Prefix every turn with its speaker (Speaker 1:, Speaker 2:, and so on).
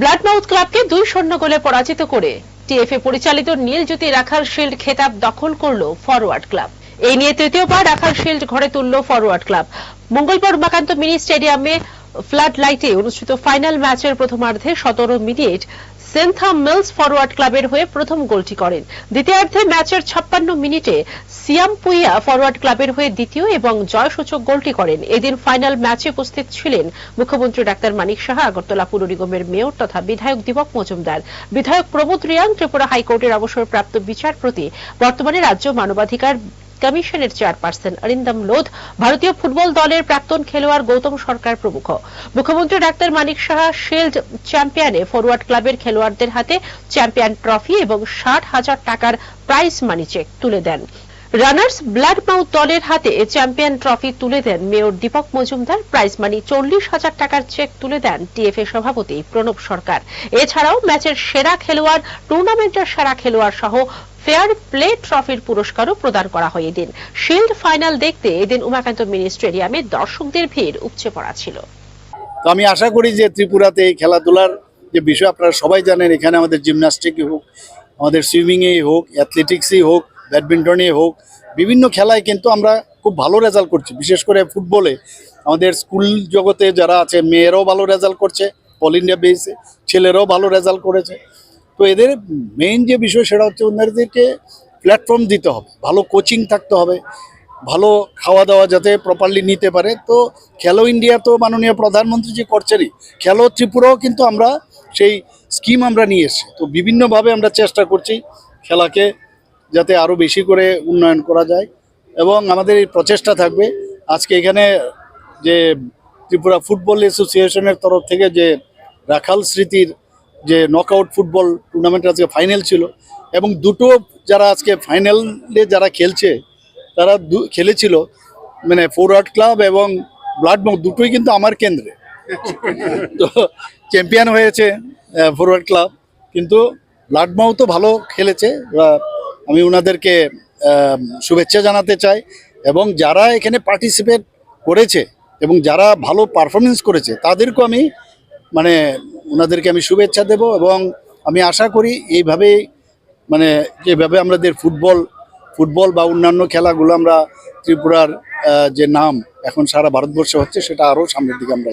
Speaker 1: Blood mouth ক্লাবকে দুই শূন্য গোলে পরাজিত করে টিএফএ পরিচালিত নীলজ্যোতি রাখাল শিল্ড খেতাব দখল করল ফরওয়ার্ড ক্লাব। এই নিয়ে তৃতীয়বার রাখাল শিল্ড ঘরে তুলল ফরওয়ার্ড ক্লাব। মঙ্গলবার উমাকান্ত মিনি স্টেডিয়ামে ফ্লাড লাইটে অনুষ্ঠিত ফাইনাল ম্যাচের প্রথমার্ধে সতেরো মিনিট সেন্থাম মিলস ফরওয়ার্ড ক্লাবের হয়ে প্রথম গোলটি করেন। দ্বিতীয়ার্ধে ম্যাচের ছাপ্পান্ন মিনিটে সিয়াম পুইয়া ফরওয়ার্ড ক্লাবের হয়ে দ্বিতীয় এবং জয়সূচক গোলটি করেন। এদিন ফাইনাল ম্যাচে উপস্থিত ছিলেন মুখ্যমন্ত্রী ডাক্তার মানিক সাহা, আগরতলা পুর নিগমের মেয়র তথা বিধায়ক দীপক মজুমদার। বিধায়ক প্রবোধ রিয়াং, ত্রিপুরা হাইকোর্টের অবসরপ্রাপ্ত বিচারপতি। বর্তমানে রাজ্য মানবাধিকার কমিশনের চেয়ারপারসন অরিন্দম লোধ, ভারতীয় ফুটবল দলের প্রাক্তন খেলোয়াড় গৌতম সরকার প্রমুখ। মুখ্যমন্ত্রী ডাক্তার মানিক সাহা শিল্ড চ্যাম্পিয়নে ফরওয়ার্ড ক্লাবের খেলোয়াড়দের হাতে চ্যাম্পিয়ন ট্রফি এবং ষাট হাজার টাকার প্রাইজ মানি চেক তুলে দেন। রানার্স ব্লাড মাউথ দলের হাতে চ্যাম্পিয়ন ট্রফি তুলে দেন mayor Dipak Majumdar. Prize money চল্লিশ হাজার টাকার চেক তুলে দেন টিএফএ সভাপতি প্রণব সরকার। এছাড়াও ম্যাচের সেরা খেলোয়াড় টুর্নামেন্টের সেরা খেলোয়াড় সহ ফেয়ার প্লে ট্রফির পুরস্কারও প্রদান করা হয় এদিন। শিল্ড ফাইনাল দেখতে এদিন উমাকান্ত মিনি স্টেডিয়ামে দর্শকদের ভিড় উপচে পড়া ছিল।
Speaker 2: তো আমি আশা করি যে ত্রিপুরাতে এই খেলাধুলার যে বিষয়, আপনারা সবাই জানেন এখানে আমাদের জিমন্যাস্টিকই হোক, আমাদের সুইমিংয়েই হোক, অ্যাথলেটিক্সই হোক, ব্যাডমিন্টনেই হোক, বিভিন্ন খেলায় কিন্তু আমরা খুব ভালো রেজাল্ট করছি। বিশেষ করে ফুটবলে আমাদের স্কুল জগতে যারা আছে, মেয়েরাও ভালো রেজাল্ট করছে, অল ইন্ডিয়া বেসে ছেলেরাও ভালো রেজাল্ট করেছে। তো এদের মেইন যে বিষয় সেটা হচ্ছে ওনাদেরকে প্ল্যাটফর্ম দিতে হবে। ভালো কোচিং থাকতে হবে, ভালো খাওয়া দাওয়া যাতে প্রপারলি নিতে পারে। তো খেলো ইন্ডিয়া তো মাননীয় প্রধানমন্ত্রী যে করছেনই, খেলো ত্রিপুরাও কিন্তু আমরা সেই স্কিম আমরা নিয়ে এসেছি। তো বিভিন্নভাবে আমরা চেষ্টা করছি খেলাকে যাতে আরও বেশি করে উন্নয়ন করা যায় এবং আমাদের এই প্রচেষ্টা থাকবে। আজকে এখানে যে ত্রিপুরা ফুটবল অ্যাসোসিয়েশনের তরফ থেকে যে রাখাল স্মৃতির যে নকআউট ফুটবল টুর্নামেন্ট আজকে ফাইনাল ছিল এবং দুটো যারা আজকে ফাইনালে যারা খেলছে, তারা খেলেছিল মানে ফরওয়ার্ড ক্লাব এবং ব্লাড দুটোই কিন্তু আমার কেন্দ্রে। তো চ্যাম্পিয়ন হয়েছে ফরওয়ার্ড ক্লাব কিন্তু ব্লাড মাউ তো ভালো খেলেছে আমি ওনাদেরকে শুভেচ্ছা জানাতে চাই এবং যারা এখানে পার্টিসিপেট করেছে এবং যারা ভালো পারফরমেন্স করেছে, তাদেরকেও আমি মানে ওনাদেরকে আমি শুভেচ্ছা দেব এবং আমি আশা করি এইভাবে মানে যেভাবে আমাদের ফুটবল ফুটবল বা অন্যান্য খেলাগুলো আমরা ত্রিপুরার যে নাম এখন সারা ভারতবর্ষে হচ্ছে, সেটা আরও সামনের দিকে আমরা